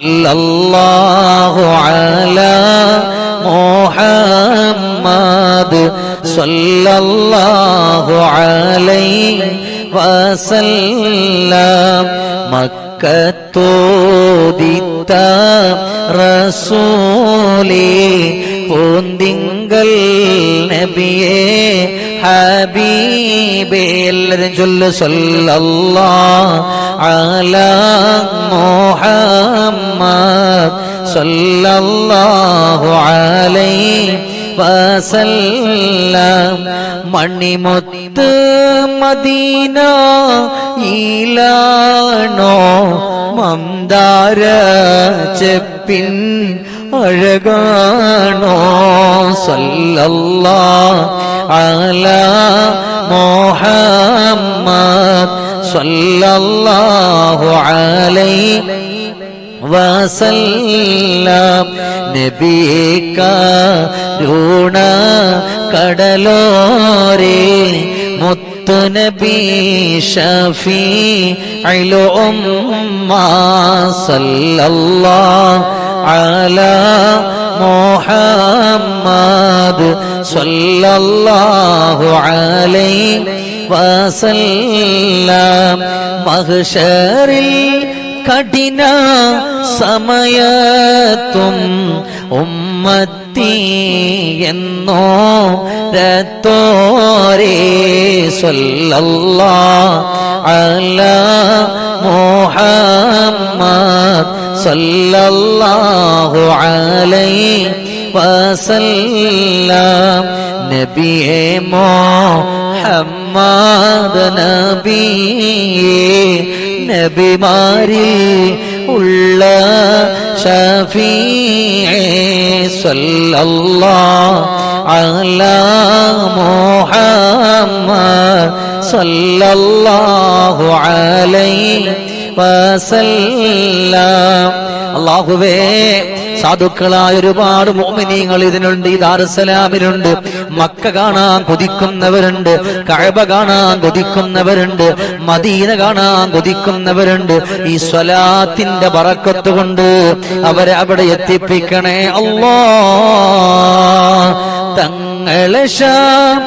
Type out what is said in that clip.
അല്ലാഹു അല മുഹമ്മദ് സല്ലല്ലാഹു അലൈഹി വസല്ലം. മക്കത്തോദിത്ത റസൂലി പൂന്തിങ്കൽ നബിയേ ഹബീബേ എല്ലാരും ചൊല്ലു സല്ലല്ലാഹു അല മുഹമ്മദ് സല്ലല്ലാഹു അലൈഹി വസല്ലം മണിമുത്ത് മദീന ഈലാണോ മന്ദാര ചെപ്പിൻ അഴകാണോ സല്ലല്ലാ അല മുഹമ്മദ് സല്ലല്ലാഹു അലൈഹി വസല്ലം നബിയേക്കാരുണ കടലോരേ മുത്തുനബി ഷഫീ ഉമ്മ സല്ലല്ലാഹു അല മുഹമ്മദ് സല്ലല്ലാഹു അലൈഹി വസല്ലം മഹ്ശറിൽ കഠിന സമയത്തും ഉമ്മത്തി എന്നോ രത്തോരേ സല്ലല്ലാ അല മുഹമ്മദ് സല്ലല്ലാഹു അലൈഹി വസല്ലം. നബിയെ മുഹമ്മദ് നബിയേ നബിമാരിൽ ഉള്ള ഷഫീഅേ സല്ലല്ലാഹു അലാ മുഹമ്മദ് സല്ലല്ലാഹു അലൈഹി അല്ലാഹുവേ സാധുക്കളായ ഒരുപാട് മോമിനിയങ്ങൾ ഇതിനുണ്ട് ഈ ദാറുസലാമിലുണ്ട് മക്ക കാണാൻ കൊതിക്കുന്നവരുണ്ട് കഴബ കാണാൻ കൊതിക്കുന്നവരുണ്ട് മദീന കാണാൻ കൊതിക്കുന്നവരുണ്ട്. ഈ സ്വലാത്തിന്റെ പറക്കത്ത് കൊണ്ട് അവരെ അവിടെ എത്തിപ്പിക്കണേ അല്ലോ. തങ്ങളെ ഷാഫാത്തല്ലാതെ